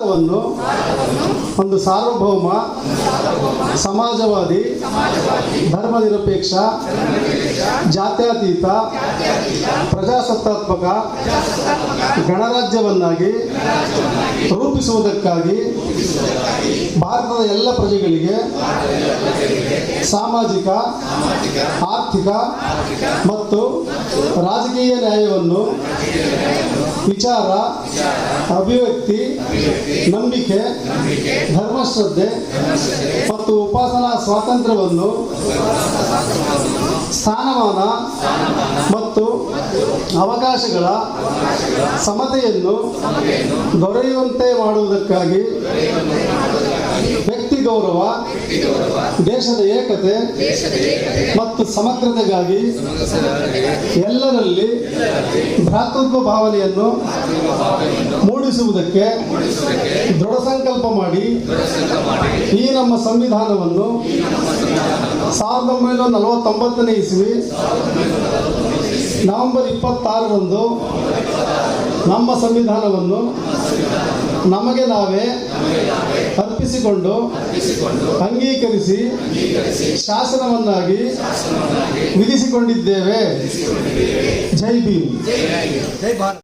ಭಾರತವನ್ನು ಒಂದು ಸಾರ್ವಭೌಮ, ಸಮಾಜವಾದಿ, ಧರ್ಮನಿರಪೇಕ್ಷ, ಜಾತ್ಯತೀತ, ಪ್ರಜಾಸತ್ತಾತ್ಮಕ, ಗಣರಾಜ್ಯವನ್ನಾಗಿ ರೂಪಿಸುವುದಕ್ಕಾಗಿ ಭಾರತದ ಎಲ್ಲ ಪ್ರಜೆಗಳಿಗೆ ಸಾಮಾಜಿಕ, ಆರ್ಥಿಕ ಮತ್ತು ರಾಜಕೀಯ ನ್ಯಾಯವನ್ನು ವಿಚಾರ, ಅಭಿವ್ಯಕ್ತಿ ನಂಬಿಕೆ ಧರ್ಮಶ್ರದ್ಧೆ ಮತ್ತು ಉಪಾಸನಾ ಸ್ವಾತಂತ್ರ್ಯವನ್ನು ಸ್ಥಾನಮಾನ ಮತ್ತು ಅವಕಾಶಗಳ ಸಮತೆಯನ್ನು ದೊರೆಯುವಂತೆ ಮಾಡುವುದಕ್ಕಾಗಿ ವ್ಯಕ್ತಿ ಗೌರವ, ದೇಶದ ಏಕತೆ ಮತ್ತು ಸಮಗ್ರತೆಗಾಗಿ ಎಲ್ಲರಲ್ಲಿ ಭ್ರಾತೃತ್ವ ಭಾವನೆಯನ್ನು ಮೂಡಿಸುವುದಕ್ಕೆ ದೃಢ ಸಂಕಲ್ಪ ಮಾಡಿ ಈ ನಮ್ಮ ಸಂವಿಧಾನವನ್ನು ಸಾವಿರದ ಒಂಬೈನೂರ ನಲವತ್ತೊಂಬತ್ತನೇ ಇಸ್ವಿ ನವೆಂಬರ್ ಇಪ್ಪತ್ತಾರರಂದು ನಮ್ಮ ಸಂವಿಧಾನವನ್ನು ನಮಗೆ ನಾವೇ ಅರ್ಪಿಸಿಕೊಂಡು ಅಂಗೀಕರಿಸಿ ಶಾಸನವನ್ನಾಗಿ ವಿಧಿಸಿಕೊಂಡಿದ್ದೇವೆ. ಜೈ ಭೀಮ್.